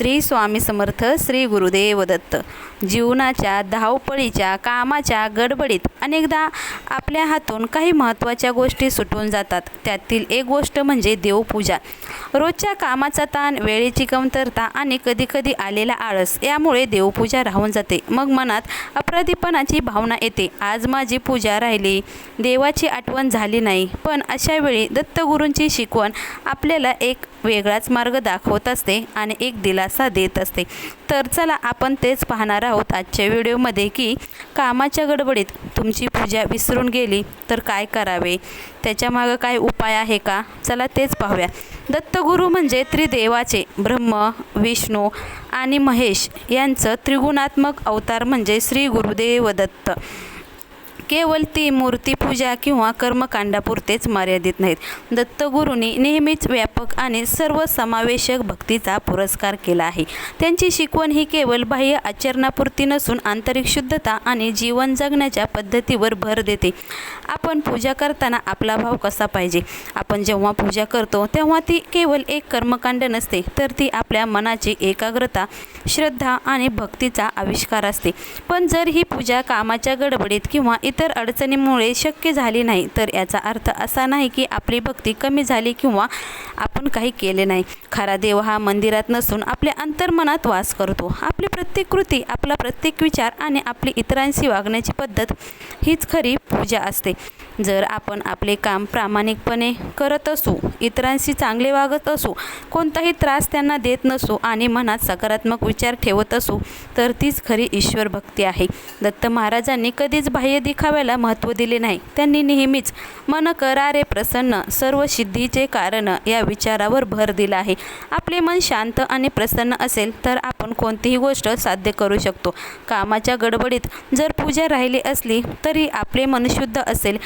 श्री स्वामी समर्थ श्री गुरुदेव दत्त जीवनाच्या धावपळीच्या कामाच्या गडबडीत अनेकदा आपल्या हातून काही महत्त्वाच्या गोष्टी सुटून जातात. त्यातील एक गोष्ट म्हणजे देवपूजा. रोजच्या कामाचा ताण वेळेची कमतरता आणि कधीकधी आलेला आळस यामुळे देवपूजा राहून जाते. मग मनात अपराधीपणाची भावना येते. आज माझी पूजा राहिली. देवाची आठवण झाली नाही. पण अशा वेळी दत्तगुरूंची शिकवण आपल्याला एक वेगळाच मार्ग दाखवत असते आणि एक दिलासा देत असते. तर चला आपण तेच पाहणार आहोत आजच्या व्हिडिओमध्ये की कामाच्या गडबडीत तुमची पूजा विसरून गेली तर काय करावे? त्याच्यामागं काय उपाय आहे का? चला तेच पाहूया. दत्तगुरू म्हणजे त्रिदेवाचे ब्रह्म विष्णू आणि महेश यांचं त्रिगुणात्मक अवतार म्हणजे श्री गुरुदेव दत्त. केवळ ती मूर्तीपूजा किंवा कर्मकांडापुरतेच मर्यादित नाहीत. दत्तगुरूंनी नेहमीच व्यापक आणि सर्वसमावेशक भक्तीचा पुरस्कार केला आहे. त्यांची शिकवण ही केवळ बाह्य आचरणापुरती नसून आंतरिक शुद्धता आणि जीवन जगण्याच्या पद्धतीवर भर देते. आपण पूजा करताना आपला भाव कसा पाहिजे? आपण जेव्हा पूजा करतो तेव्हा ती केवळ एक कर्मकांड नसते तर ती आपल्या मनाची एकाग्रता श्रद्धा आणि भक्तीचा आविष्कार असते. पण जर ही पूजा कामाच्या गडबडीत किंवा इतर इतर अडचणीमुळे शक्य झाली नाही. तर याचा अर्थ असा नाही की आपली भक्ती कमी झाली किंवा आपण काही केले नाही. खरा देव हा मंदिरात नसून आपल्या अंतर्मनात वास करतो. आपली प्रत्येक कृती आपला प्रत्येक विचार आणि आपली इतरांशी वागण्याची पद्धत हीच खरी पूजा असते. जर आपण आपले काम प्रामाणिकपणे करत असू इतरांशी चांगले वागत असू कोणताही त्रास त्यांना देत नसू आणि मनात सकारात्मक विचार ठेवत असू तर तीच खरी ईश्वर भक्ती आहे. दत्त महाराजांनी कधीच बाह्य दिखा दिखाव्याला महत्त्व दिले नाही. त्यांनी नेहमीच मन करारे प्रसन्न सर्व सिद्धीचे कारण या विचारावर भर दिला आहे. आपले मन शांत आणि प्रसन्न असेल तर आपण कोणतीही गोष्ट साध्य करू शकतो. कामाच्या गडबडीत जर पूजा राहिली असली तरी आपले मन शुद्ध असेल.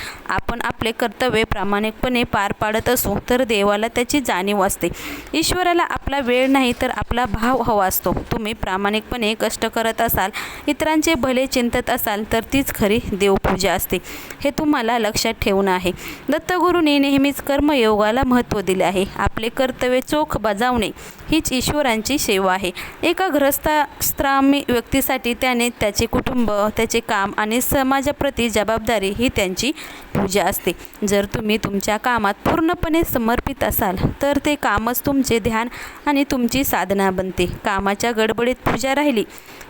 आपण आपले कर्तव्य प्रामाणिकपणे पार पाडत असू तर देवाला त्याची जाणीव असते. ईश्वराला आपला वेळ नाही तर आपला भाव हवा असतो. तुम्ही प्रामाणिकपणे कष्ट करत असाल इतरांचे भले चिंतत असाल तर तीच खरी देवपूजा असते. हे तुम्हाला लक्षात ठेवणं आहे. दत्तगुरूंनी नेहमीच कर्मयोगाला महत्त्व दिले आहे. आपले कर्तव्य चोख बजावणे हीच ईश्वरांची सेवा आहे. एका ग्रस्तास्त्रामी व्यक्तीसाठी त्याने त्याचे कुटुंब त्याचे काम आणि समाजाप्रती जबाबदारी ही त्यांची पूजा असते. जर तुम्ही तुमच्या कामात पूर्णपणे समर्पित असाल तर ते कामच तुमचे ध्यान आणि तुमची साधना बनते. कामाच्या गडबडीत पूजा राहिली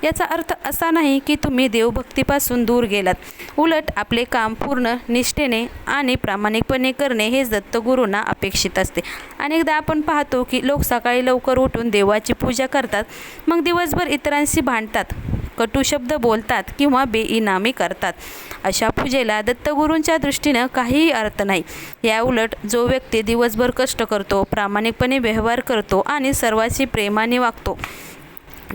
याचा अर्थ असा नाही की तुम्ही देवभक्तीपासून दूर गेलात. उलट आपले काम पूर्ण निष्ठेने आणि प्रामाणिकपणे करणे हे दत्तगुरूंना अपेक्षित असते. अनेकदा आपण पाहतो की लोक सकाळी लवकर उठून देवाची पूजा करतात मग दिवसभर इतरांशी भांडतात कटू शब्द बोलतात किंवा बेइनामी करतात. अशा पूजेला दत्तगुरूंच्या दृष्टीनं काहीही अर्थ नाही. याउलट जो व्यक्ती दिवसभर कष्ट करतो प्रामाणिकपणे व्यवहार करतो आणि सर्वांशी प्रेमाने वागतो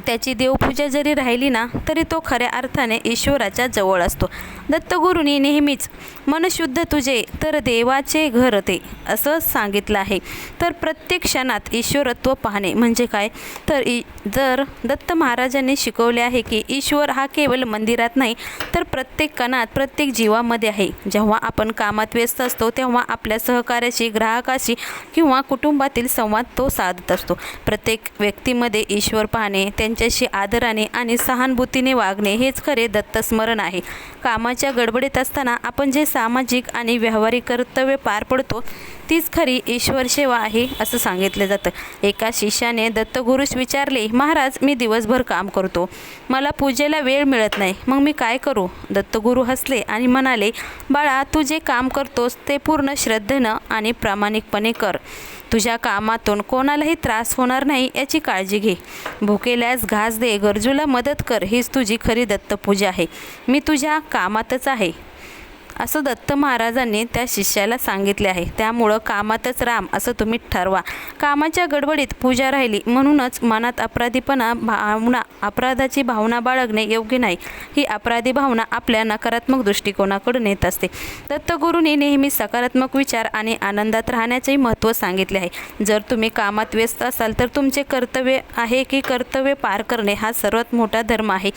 त्याची देवपूजा जरी राहिली ना तरी तो खऱ्या अर्थाने ईश्वराच्या जवळ असतो. दत्तगुरूंनी नेहमीच मनशुद्ध तुझे तर देवाचे घर ते असं सांगितलं आहे. तर प्रत्येक क्षणात ईश्वरत्व पाहणे म्हणजे काय? तर ई जर दत्त महाराजांनी शिकवले आहे की ईश्वर हा केवळ मंदिरात नाही तर प्रत्येक कणात प्रत्येक जीवामध्ये आहे. जेव्हा आपण कामात व्यस्त असतो तेव्हा आपल्या सहकार्याशी ग्राहकाशी किंवा कुटुंबातील संवाद तो साधत असतो. प्रत्येक व्यक्तीमध्ये ईश्वर पाहणे त्यांच्याशी आदराने आणि सहानुभूतीने वागणे हेच खरे दत्तस्मरण आहे. कामाच्या गडबडीत असताना आपण जे सामाजिक आणि व्यावहारिक कर्तव्य पार पडतो तीच खरी ईश्वर सेवा आहे असं सांगितलं जातं. एका शिष्याने दत्तगुरूस विचारले महाराज मी दिवसभर काम करतो. मला पूजेला वेळ मिळत नाही. मग मी काय करू? दत्तगुरू हसले आणि म्हणाले बाळा तू जे काम करतोस ते पूर्ण श्रद्धेनं आणि प्रामाणिकपणे कर. तुझ्या कामातून कोणालाही त्रास होणार नाही याची काळजी घे. भुकेल्यास घास दे गरजूला मदत कर हीच तुझी खरी दत्तपूजा आहे. मी तुझ्या कामातच आहे. असं दत्त महाराजांनी त्या शिष्याला सांगितले आहे. त्यामुळं कामातच राम असं तुम्ही ठरवा. कामाच्या गडबडीत पूजा राहिली म्हणूनच मनात अपराधीपणा भावना अपराधाची भावना बाळगणे योग्य नाही. ही अपराधी भावना आपल्या नकारात्मक दृष्टिकोनाकडून येत असते. दत्तगुरूंनी नेहमी सकारात्मक विचार आणि आनंदात राहण्याचेही महत्त्व सांगितले आहे. जर तुम्ही कामात व्यस्त असाल तर तुमचे कर्तव्य आहे की कर्तव्य पार करणे हा सर्वात मोठा धर्म आहे.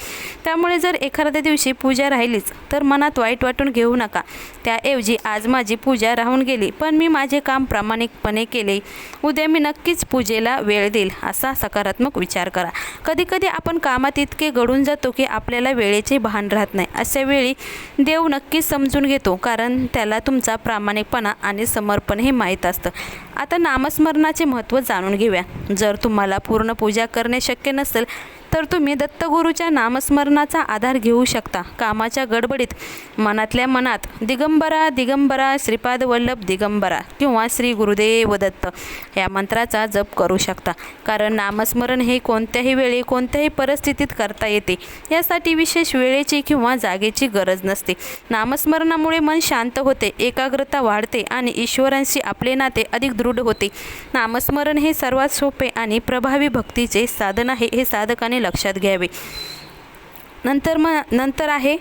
त्यामुळे जर एखाद्या दिवशी पूजा राहिलीच तर मनात वाईट वाटून घेऊ नका. नका. त्याऐवजी आज माझी पूजा राहून गेली पण मी माझे काम प्रामाणिकपणे केले. उद्या मी नक्कीच पूजेला वेळ देईल असा सकारात्मक विचार करा. कधीकधी आपण कामात इतके घडून जातो की आपल्याला वेळेचे भान राहत नाही. अशा वेळी देव नक्कीच समजून घेतो कारण त्याला तुमचा प्रामाणिकपणा आणि समर्पण हे माहीत असतं. आता नामस्मरणाचे महत्त्व जाणून घेऊया. जर तुम्हाला पूर्ण पूजा करणे शक्य नसेल तर तुम्ही दत्तगुरूच्या नामस्मरणाचा आधार घेऊ शकता. कामाच्या गडबडीत मनातल्या मनात दिगंबरा दिगंबरा श्रीपाद वल्लभ दिगंबरा किंवा श्री गुरुदेव दत्त या मंत्राचा जप करू शकता. कारण नामस्मरण हे कोणत्याही वेळी कोणत्याही परिस्थितीत करता येते. यासाठी विशेष वेळेची किंवा जागेची गरज नसते. नामस्मरणामुळे मन शांत होते एकाग्रता वाढते आणि ईश्वरांशी आपले नाते अधिक दृढ होते. नामस्मरण हे सर्वात सोपे आणि प्रभावी भक्तीचे साधन आहे हे साधकाने लक्षात घ्यावे. नंतर मग नंतर आहे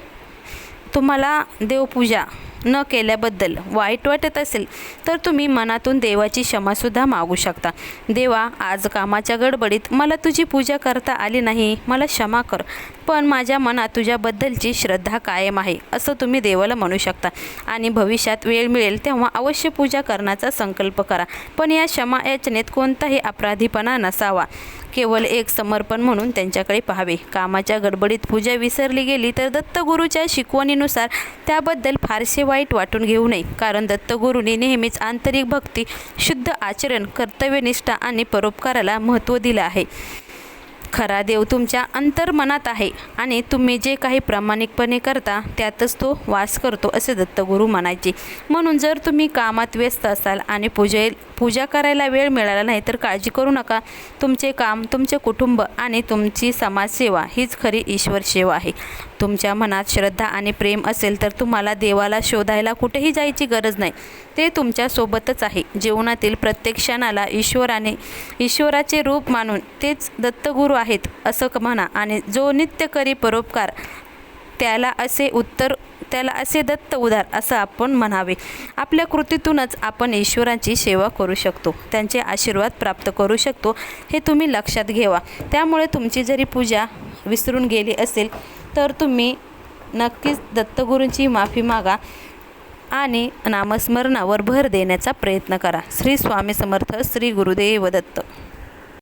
तुम्हाला देवपूजा न केल्याबद्दल वाईट वाटत असेल तर तुम्ही मनातून देवाची क्षमासुद्धा मागू शकता. देवा आज कामाच्या गडबडीत मला तुझी पूजा करता आली नाही मला क्षमा कर. पण माझ्या मनात तुझ्याबद्दलची श्रद्धा कायम आहे असं तुम्ही देवाला म्हणू शकता. आणि भविष्यात वेळ मिळेल तेव्हा अवश्य पूजा करण्याचा संकल्प करा. पण या क्षमा याचनेत कोणताही अपराधीपणा नसावा. केवळ एक समर्पण म्हणून त्यांच्याकडे पाहावे. कामाच्या गडबडीत पूजा विसरली गेली तर दत्तगुरूच्या शिकवणीनुसार त्याबद्दल फारसे वाईट वाटून घेऊ नये. कारण दत्तगुरूंनी नेहमीच आंतरिक भक्ती शुद्ध आचरण कर्तव्यनिष्ठा आणि परोपकाराला महत्त्व दिलं आहे. खरा देव तुमच्या अंतर्मनात आहे आणि तुम्ही जे काही प्रामाणिकपणे करता त्यातच तो वास करतो असे दत्तगुरू म्हणायचे. म्हणून जर तुम्ही कामात व्यस्त असाल आणि पूजे पूजा करायला वेळ मिळाला नाही तर काळजी करू नका. तुमचे काम तुमचे कुटुंब आणि तुमची समाजसेवा हीच खरी ईश्वर सेवा आहे. तुमच्या मनात श्रद्धा आणि प्रेम असेल तर तुम्हाला देवाला शोधायला कुठेही जायची गरज नाही. ते तुमच्यासोबतच आहे. जीवनातील प्रत्येक क्षणाला ईश्वराने ईश्वराचे रूप मानून तेच दत्तगुरू आहेत असं क- म्हणा. आणि जो नित्य करी परोपकार त्याला असे उत्तर त्याला असे दत्त उदार असं आपण म्हणावे. आपल्या कृतीतूनच आपण ईश्वरांची सेवा करू शकतो. त्यांचे आशीर्वाद प्राप्त करू शकतो हे तुम्ही लक्षात घ्यावा त्यामुळे तुमची जरी पूजा विसरून गेली असेल तर तुम्ही नक्कीच दत्तगुरूंची माफी मागा आणि नामस्मरणावर भर देण्याचा प्रयत्न करा. श्री स्वामी समर्थ श्री गुरुदेव दत्त.